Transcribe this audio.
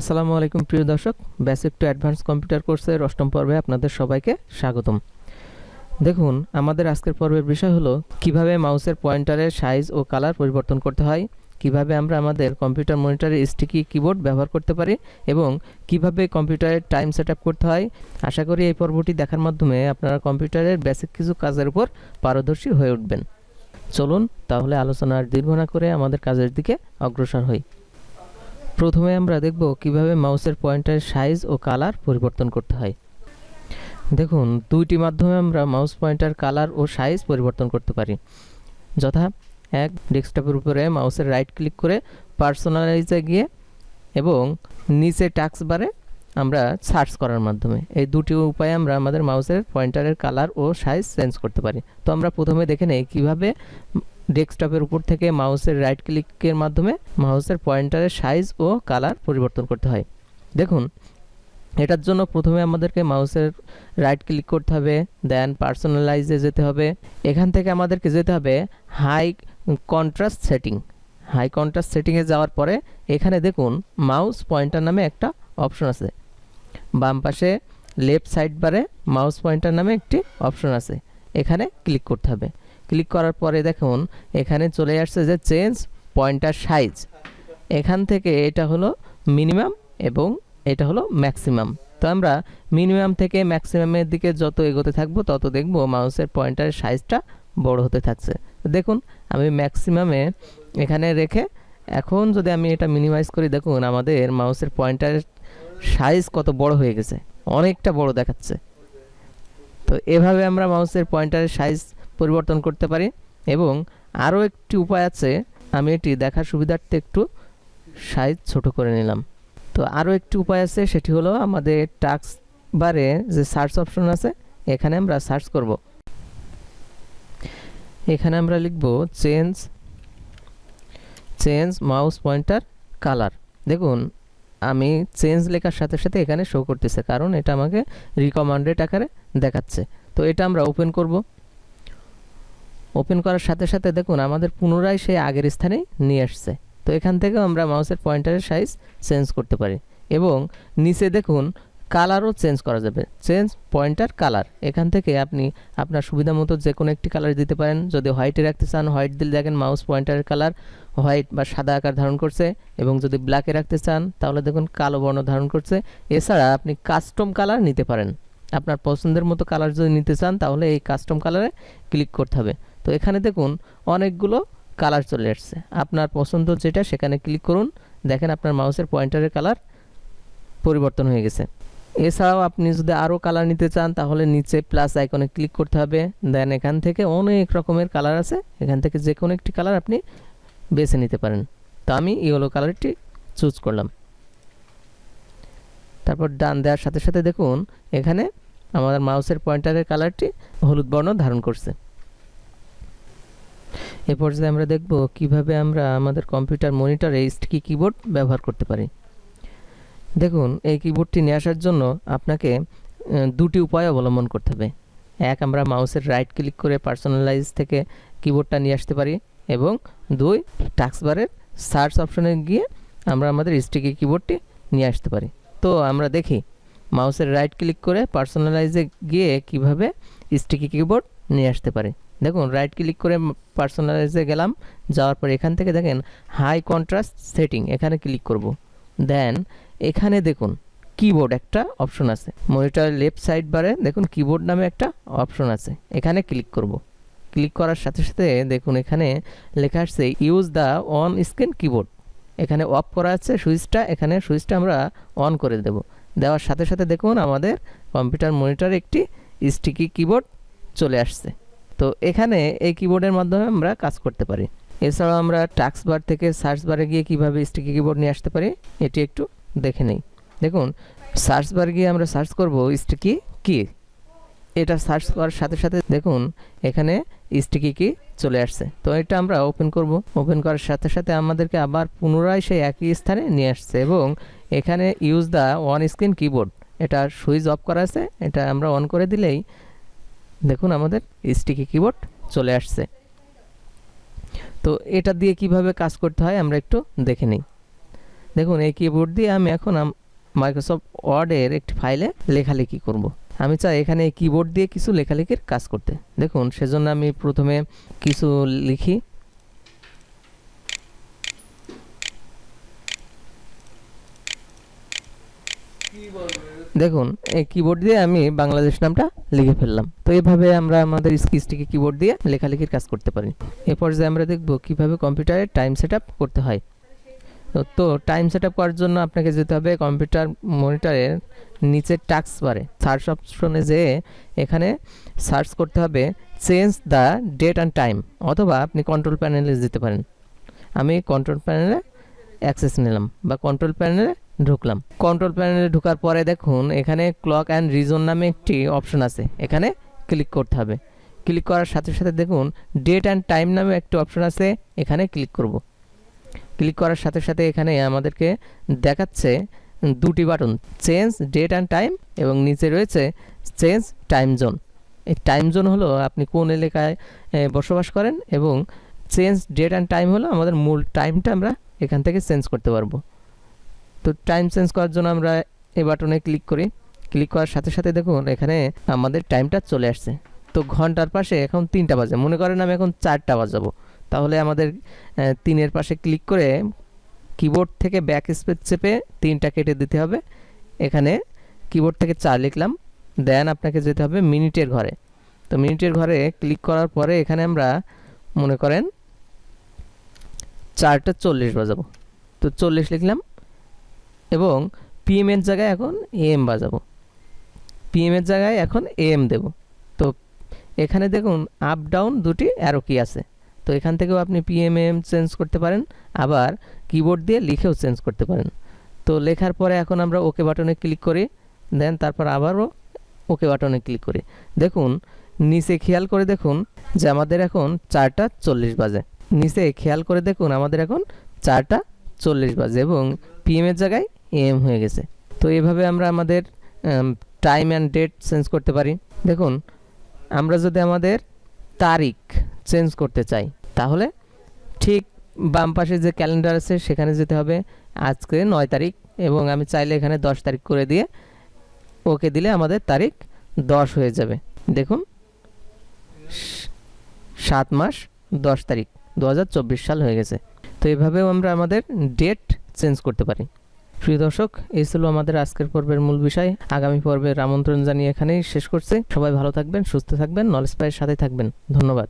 আসসালামু আলাইকুম, প্রিয় দর্শক। বেসিক টু অ্যাডভান্স কম্পিউটার কোর্সের অষ্টম পর্বে আপনাদের সবাইকে স্বাগতম। দেখুন, আমাদের আজকের পর্বের বিষয় হলো, কীভাবে মাউসের পয়েন্টারের সাইজ ও কালার পরিবর্তন করতে হয়, কীভাবে আমরা আমাদের কম্পিউটার মনিটরে স্টিকি কিবোর্ড ব্যবহার করতে পারি, এবং কীভাবে কম্পিউটারের টাইম সেট করতে হয়। আশা করি এই পর্বটি দেখার মাধ্যমে আপনারা কম্পিউটারের বেসিক কিছু কাজের উপর পারদর্শী হয়ে উঠবেন। চলুন, তাহলে আলোচনার দীর্ঘ না করে আমাদের কাজের দিকে অগ্রসর হই। প্রথমে আমরা দেখব কীভাবে মাউসের পয়েন্টারের সাইজ ও কালার পরিবর্তন করতে হয়। দেখুন, দুইটি মাধ্যমে আমরা মাউস পয়েন্টার কালার ও সাইজ পরিবর্তন করতে পারি। যথা, এক, ডেস্কটপের উপরে মাউসের রাইট ক্লিক করে পার্সোনালাইজে গিয়ে এবং নিচে টাক্স বারে আমরা সার্চ করার মাধ্যমে। এই দুটি উপায়ে আমরা আমাদের মাউসের পয়েন্টারের কালার ও সাইজ চেঞ্জ করতে পারি। তো আমরা প্রথমে দেখে নেই কীভাবে ডেস্কটপের উপর থেকে মাউসের রাইট ক্লিকের মাধ্যমে মাউসের পয়েন্টারের সাইজ ও কালার পরিবর্তন করতে হয়। দেখুন, এটার জন্য প্রথমে আমাদেরকে মাউসের রাইট ক্লিক করতে হবে দেন পার্সোনালাইজে যেতে হবে। এখান থেকে আমাদেরকে যেতে হবে high contrast setting high contrast সেটিংয়ে যাওয়ার পরে এখানে দেখুন মাউস পয়েন্টার নামে একটা অপশন আছে। বাম পাশে লেফট সাইড বারে মাউস পয়েন্টার নামে একটি অপশন আছে। এখানে ক্লিক করতে হবে। ক্লিক করার পরে দেখুন, এখানে চলে আসছে যে চেঞ্জ পয়েন্টার সাইজ। এখান থেকে এটা হলো মিনিমাম এবং এটা হলো ম্যাক্সিমাম। তো আমরা মিনিমাম থেকে ম্যাক্সিমামের দিকে যত এগোতে থাকব, তত দেখব মাউসের পয়েন্টারের সাইজটা বড় হতে থাকছে। দেখুন, আমি ম্যাক্সিমামে এখানে রেখে এখন যদি আমি এটা মিনিমাইজ করি, দেখুন আমাদের মাউসের পয়েন্টারের সাইজ কত বড় হয়ে গেছে, অনেকটা বড় দেখাচ্ছে। তো এভাবে আমরা মাউসের পয়েন্টারের সাইজ পরিবর্তন করতে পারি। এবং আরও একটি উপায় আছে, আমি এটি দেখার সুবিধার্থে একটু সাইজ ছোট করে নিলাম। তো আরও একটি উপায় আছে, সেটি হলো আমাদের টাক্স বারে যে সার্চ অপশন আছে, এখানে আমরা সার্চ করব। এখানে আমরা লিখব change change mouse pointer colour দেখুন, আমি চেঞ্জ লেখার সাথে সাথে এখানে শো করতেছে, কারণ এটা আমাকে রিকমান্ডেড আকারে দেখাচ্ছে। তো এটা আমরা ওপেন করব। ওপেন করার সাথে সাথে দেখুন আমাদের পুনরায় সেই আগের স্থানে নিয়ে আসছে। তো এখান থেকেও আমরা মাউসের পয়েন্টারের সাইজ চেঞ্জ করতে পারি এবং নিচে দেখুন কালারও চেঞ্জ করা যাবে। চেঞ্জ পয়েন্টার কালার এখান থেকে আপনি আপনার সুবিধা মতো যে কোনো একটি কালার দিতে পারেন। যদি হোয়াইটে রাখতে চান হোয়াইট দিলে দেখেন মাউস পয়েন্টারের কালার হোয়াইট বা সাদা আকার ধারণ করছে এবং যদি ব্ল্যাকে রাখতে চান, তাহলে দেখুন কালো বর্ণ ধারণ করছে। এছাড়া আপনি কাস্টম কালার নিতে পারেন। আপনার পছন্দের মতো কালার যদি নিতে চান, তাহলে এই কাস্টম কালারে ক্লিক করতে হবে। তো এখানে দেখুন অনেকগুলো কালার চলে আসছে। আপনার পছন্দ যেটা সেখানে ক্লিক করুন। দেখেন আপনার মাউসের পয়েন্টারের কালার পরিবর্তন হয়ে গেছে। এছাড়াও আপনি যদি আরও কালার নিতে চান তাহলে নিচে প্লাস আইকনে ক্লিক করতে হবে। দেন এখান থেকে অনেক রকমের কালার আছে। এখান থেকে যে কোনো একটি কালার আপনি বেছে নিতে পারেন। তো আমি ইয়েলো কালারটি চুজ করলাম। তারপর ডান দেওয়ার সাথে সাথে দেখুন এখানে আমাদের মাউসের পয়েন্টারের কালারটি হলুদ বর্ণ ধারণ করছে। এ পর্যায়ে আমরা দেখব কীভাবে আমরা আমাদের কম্পিউটার মনিটরে স্টিকি কিবোর্ড ব্যবহার করতে পারি। দেখুন, এই কিবোর্ডটি নিয়ে আসার জন্য আপনাকে দুটি উপায় অবলম্বন করতে হবে। এক, আমরা মাউসের রাইট ক্লিক করে পার্সোনালাইজ থেকে কিবোর্ডটা নিয়ে আসতে পারি এবং দুই টাক্সবারের সার্চ অপশনে গিয়ে আমরা আমাদের স্টিকি কিবোর্ডটি নিয়ে আসতে পারি। তো আমরা দেখি, মাউসের রাইট ক্লিক করে পার্সোনালাইজে গিয়ে কীভাবে স্টিকি কিবোর্ড নিয়ে আসতে পারি। দেখুন রাইট ক্লিক করে পার্সোনালাইজে গেলাম, যাওয়ার পর এখান থেকে দেখেন হাই কন্ট্রাস্ট সেটিং এখানে ক্লিক করব। দেন এখানে দেখুন কিবোর্ড একটা অপশন আছে। মনিটর লেফট সাইড বারে দেখুন কিবোর্ড নামে একটা অপশন আছে। এখানে ক্লিক করব। ক্লিক করার সাথে সাথে দেখুন, এখানে লেখা আসছে use the on screen keyboard এখানে অফ করা আছে সুইচটা এখানে সুইচটা আমরা অন করে দেব। দেওয়ার সাথে সাথে দেখুন, আমাদের কম্পিউটার মনিটরে একটি স্টিকি কিবোর্ড চলে আসছে। তো এখানে এই কিবোর্ডের মাধ্যমে আমরা কাজ করতে পারি। এছাড়াও আমরা টাক্স বার থেকে সার্চ বারে গিয়ে কীভাবে স্টিকি কিবোর্ড নিয়ে আসতে পারি, এটি একটু দেখে নেই। দেখুন সার্চ বার গিয়ে আমরা সার্চ করব স্টিকি কি এটা সার্চ করার সাথে সাথে দেখুন, এখানে স্টিকি কি চলে আসছে। তো এটা আমরা ওপেন করব। ওপেন করার সাথে সাথে আমাদেরকে আবার পুনরায় সেই একই স্থানে নিয়ে আসছে এবং এখানে use the on screen keyboard এটা সুইচ অফ করা আছে, এটা আমরা অন করে দিলেই দেখুন আমাদের স্টিকি কিবোর্ড চলে আসছে। তো এটা দিয়ে কীভাবে কাজ করতে হয় আমরা একটু দেখে নিই। দেখুন, এই কিবোর্ড দিয়ে আমি এখন মাইক্রোসফট ওয়ার্ডের একটি ফাইলে লেখালেখি করব। আমি চাই এখানে কিবোর্ড দিয়ে কিছু লেখালেখির কাজ করতে। দেখুন, সেজন্য আমি প্রথমে কিছু লিখি। দেখুন, এই কিবোর্ড দিয়ে আমি বাংলাদেশ নামটা লিখে ফেললাম। তো এইভাবে আমরা আমাদের স্কিচটিকে কিবোর্ড দিয়ে লেখালেখির কাজ করতে পারি। এরপর যে আমরা দেখব কীভাবে কম্পিউটারে টাইম সেট করতে হয়। তো- টাইম সেট করার জন্য আপনাকে যেতে হবে কম্পিউটার মনিটরের নিচের টাক্স বারে সার্চ অপশনে যেয়ে এখানে সার্চ করতে হবে change the date and time অথবা আপনি কন্ট্রোল প্যানেলে যেতে পারেন। আমি কন্ট্রোল প্যানেলে অ্যাক্সেস নিলাম বা কন্ট্রোল প্যানেলে ঢুকলাম। কন্ট্রোল প্যানেলে ঢোকার পরে দেখুন, এখানে ক্লক অ্যান্ড রিজন নামে একটি অপশন আছে। এখানে ক্লিক করতে হবে। ক্লিক করার সাথে সাথে দেখুন ডেট অ্যান্ড টাইম নামে একটি অপশন আছে, এখানে ক্লিক করব। ক্লিক করার সাথে সাথে এখানে আমাদেরকে দেখাচ্ছে দুটি button change date and time এবং নিচে রয়েছে চেঞ্জ টাইম জোন এই টাইম জোন হলো আপনি কোন এলাকায় বসবাস করেন এবং চেঞ্জ ডেট অ্যান্ড টাইম হলো আমাদের মূল টাইমটা আমরা এখান থেকে চেঞ্জ করতে পারব। তো টাইম চেঞ্জ করার জন্য আমরা এই বাটনে ক্লিক করি। ক্লিক করার সাথে সাথে দেখুন, এখানে আমাদের টাইমটা চলে আসছে। তো ঘণ্টার পাশে এখন তিনটা বাজে। মনে করেন আমি এখন চারটা বাজাবো। তাহলে আমাদের তিনের পাশে ক্লিক করে কিবোর্ড থেকে ব্যাক স্পেস চেপে তিনটা কেটে দিতে হবে। এখানে কিবোর্ড থেকে চার লিখলাম। দেন আপনাকে যেতে হবে মিনিটের ঘরে। তো মিনিটের ঘরে ক্লিক করার পরে এখানে আমরা মনে করেন চারটা চল্লিশ বাজাবো। তো চল্লিশ লিখলাম। এবং পিএম এর জায়গায় এখন এম বাজাবো। পিএম এর জায়গায় এখন এম দেব। তো এখানে দেখুন আপ ডাউন দুটি অ্যারো কি আছে। তো এখান থেকেও আপনি পিএমএম চেঞ্জ করতে পারেন। আবার কিবোর্ড দিয়ে লিখেও চেঞ্জ করতে পারেন। তো লেখার পরে এখন আমরা ওকে বাটনে ক্লিক করি। দেন তারপর আবারও ওকে বাটনে ক্লিক করি। দেখুন, নিচে খেয়াল করে দেখুন যে আমাদের এখন চারটা চল্লিশ বাজে। নিচে খেয়াল করে দেখুন, আমাদের এখন চারটা চল্লিশ বাজে এবং পিএমের জায়গায় এম হয়ে গেছে। তো এভাবে আমরা আমাদের টাইম অ্যান্ড ডেট চেঞ্জ করতে পারি। দেখুন, আমরা যদি আমাদের তারিখ চেঞ্জ করতে চাই, তাহলে ঠিক বাম পাশে যে ক্যালেন্ডার আছে, সেখানে যেতে হবে আজকে নয় তারিখ এবং আমি চাইলে এখানে দশ তারিখ করে দিয়ে ওকে দিলে আমাদের তারিখ দশ হয়ে যাবে। দেখুন, সাত মাস দশ তারিখ, দু হাজার চব্বিশ সাল হয়ে গেছে। তো এভাবেও আমরা আমাদের ডেট চেঞ্জ করতে পারি। প্রিয় দর্শক, এই ছিল আমাদের আজকের পর্বের মূল বিষয়। আগামী পর্বের আমন্ত্রণ জানিয়ে এখানেই শেষ করছি। সবাই ভালো থাকবেন, সুস্থ থাকবেন নলেজ পায়ের সাথে থাকবেন। ধন্যবাদ।